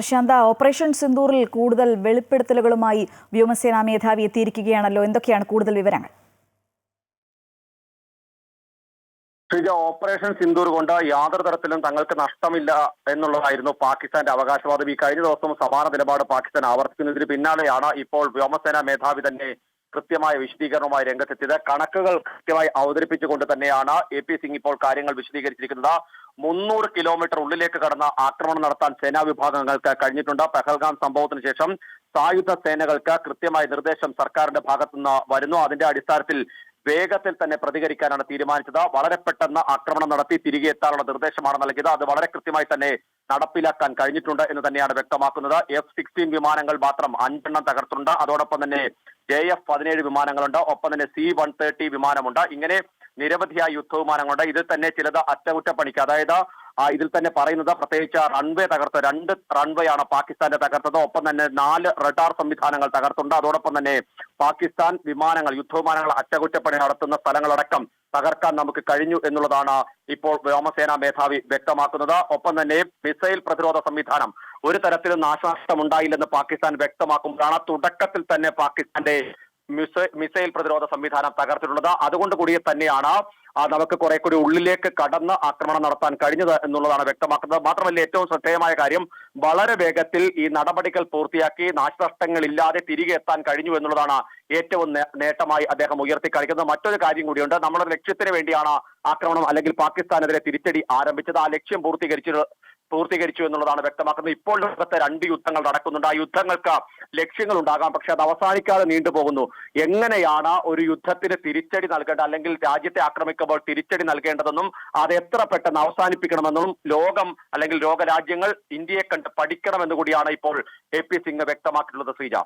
പ്രശാന്ത operation സിന്ദൂറിൽ കൂടുതൽ വെളിപ്പെടുത്തലുകളുമായി വ്യോമസേനാ മേധാവി എത്തിയിരിക്കുകയാണല്ലോ. എന്തൊക്കെയാണ് കൂടുതൽ വിവരങ്ങൾ? ശ്രീജ ഓപ്പറേഷൻ സിന്ദൂർ കൊണ്ട് യാതൊരു തരത്തിലും തങ്ങൾക്ക് നഷ്ടമില്ല എന്നുള്ളതായിരുന്നു പാകിസ്ഥാന്റെ അവകാശവാദം. ഈ കഴിഞ്ഞ ദിവസം സമാന നിലപാട് പാകിസ്ഥാൻ ആവർത്തിക്കുന്നതിന് പിന്നാലെയാണ് ഇപ്പോൾ വ്യോമസേനാ മേധാവി തന്നെ കൃത്യമായ വിശദീകരണവുമായി രംഗത്തെത്തിയത്. കണക്കുകൾ കൃത്യമായി അവതരിപ്പിച്ചുകൊണ്ട് തന്നെയാണ് എ പി സിംഗ് ഇപ്പോൾ കാര്യങ്ങൾ വിശദീകരിച്ചിരിക്കുന്നത്. മുന്നൂറ് കിലോമീറ്റർ ഉള്ളിലേക്ക് കടന്ന ആക്രമണം നടത്താൻ സേനാ വിഭാഗങ്ങൾക്ക് കഴിഞ്ഞിട്ടുണ്ട്. പെഹൽഗാം സംഭവത്തിന് ശേഷം സായുധ സേനകൾക്ക് കൃത്യമായ നിർദ്ദേശം സർക്കാരിന്റെ ഭാഗത്തുനിന്ന് വരുന്നു. അതിന്റെ അടിസ്ഥാനത്തിൽ വേഗത്തിൽ തന്നെ പ്രതികരിക്കാനാണ് തീരുമാനിച്ചത്. വളരെ പെട്ടെന്ന് ആക്രമണം നടത്തി തിരികെ എത്താനുള്ള നിർദ്ദേശമാണ് നൽകിയത്. അത് വളരെ കൃത്യമായി തന്നെ നടപ്പിലാക്കാൻ കഴിഞ്ഞിട്ടുണ്ട് എന്ന് തന്നെയാണ് വ്യക്തമാക്കുന്നത്. എഫ് സിക്സ്റ്റീൻ വിമാനങ്ങൾ മാത്രം അഞ്ചെണ്ണം തകർത്തുണ്ട് അതോടൊപ്പം തന്നെ ജെ എഫ് പതിനേഴ് വിമാനങ്ങളുണ്ട്. ഒപ്പം തന്നെ സി വൺ തേർട്ടി വിമാനമുണ്ട്. ഇങ്ങനെ നിരവധിയായ യുദ്ധവിമാനങ്ങളുണ്ട് ഇതിൽ തന്നെ ചിലത് അറ്റകുറ്റപ്പണിക്ക്. അതായത് ഇതിൽ തന്നെ പറയുന്നത് പ്രത്യേകിച്ച് റൺവേ തകർത്ത് രണ്ട് റൺവേ ആണ് പാകിസ്ഥാന്റെ തകർത്തത്. ഒപ്പം തന്നെ നാല് റഡാർ സംവിധാനങ്ങൾ തകർത്തുണ്ട്. അതോടൊപ്പം തന്നെ പാകിസ്ഥാൻ വിമാനങ്ങൾ യുദ്ധവിമാനങ്ങൾ അറ്റകുറ്റപ്പണി നടത്തുന്ന സ്ഥലങ്ങളടക്കം തകർക്കാൻ നമുക്ക് കഴിഞ്ഞു എന്നുള്ളതാണ് ഇപ്പോൾ വ്യോമസേനാ മേധാവി വ്യക്തമാക്കുന്നത്. ഒപ്പം തന്നെ മിസൈൽ പ്രതിരോധ സംവിധാനം ഒരു തരത്തിലും നാശനഷ്ടമുണ്ടായില്ലെന്ന് പാകിസ്ഥാൻ വ്യക്തമാക്കുമ്പോഴാണ് തുടക്കത്തിൽ തന്നെ പാകിസ്ഥാന്റെ മിസൈൽ പ്രതിരോധ സംവിധാനം തകർത്തിട്ടുള്ളത്. അതുകൊണ്ട് കൂടി തന്നെയാണ് നമുക്ക് കുറെ കൂടി ഉള്ളിലേക്ക് കടന്ന് ആക്രമണം നടത്താൻ കഴിഞ്ഞത് എന്നുള്ളതാണ് വ്യക്തമാക്കുന്നത്. മാത്രമല്ല ഏറ്റവും ശ്രദ്ധേയമായ കാര്യം വളരെ വേഗത്തിൽ ഈ നടപടികൾ പൂർത്തിയാക്കി നാശനഷ്ടങ്ങൾ ഇല്ലാതെ തിരികെ എത്താൻ കഴിഞ്ഞു എന്നുള്ളതാണ് ഏറ്റവും നേട്ടമായി അദ്ദേഹം ഉയർത്തിക്കാണിക്കുന്നത്. മറ്റൊരു കാര്യം കൂടിയുണ്ട് നമ്മുടെ ലക്ഷ്യത്തിന് വേണ്ടിയാണ് ആക്രമണം അല്ലെങ്കിൽ പാകിസ്ഥാനെതിരെ തിരിച്ചടി ആരംഭിച്ചത്. ആ ലക്ഷ്യം പൂർത്തീകരിച്ചു പൂർത്തീകരിച്ചു എന്നുള്ളതാണ് വ്യക്തമാക്കുന്നത്. ഇപ്പോൾ ലോകത്തെ രണ്ട് യുദ്ധങ്ങൾ നടക്കുന്നുണ്ട്. ആ യുദ്ധങ്ങൾക്ക് ലക്ഷ്യങ്ങൾ ഉണ്ടാകാം പക്ഷെ അത് അവസാനിക്കാതെ നീണ്ടുപോകുന്നു എങ്ങനെയാണ് ഒരു യുദ്ധത്തിന് തിരിച്ചടി നൽകേണ്ടത്? അല്ലെങ്കിൽ രാജ്യത്തെ ആക്രമിക്കുമ്പോൾ തിരിച്ചടി നൽകേണ്ടതെന്നും അത് എത്ര പെട്ടെന്ന് അവസാനിപ്പിക്കണമെന്നും ലോകം അല്ലെങ്കിൽ ലോകരാജ്യങ്ങൾ ഇന്ത്യയെ കണ്ട് പഠിക്കണമെന്ന് കൂടിയാണ് ഇപ്പോൾ എ പി സിംഗ് വ്യക്തമാക്കിയിട്ടുള്ളത് ശ്രീജ.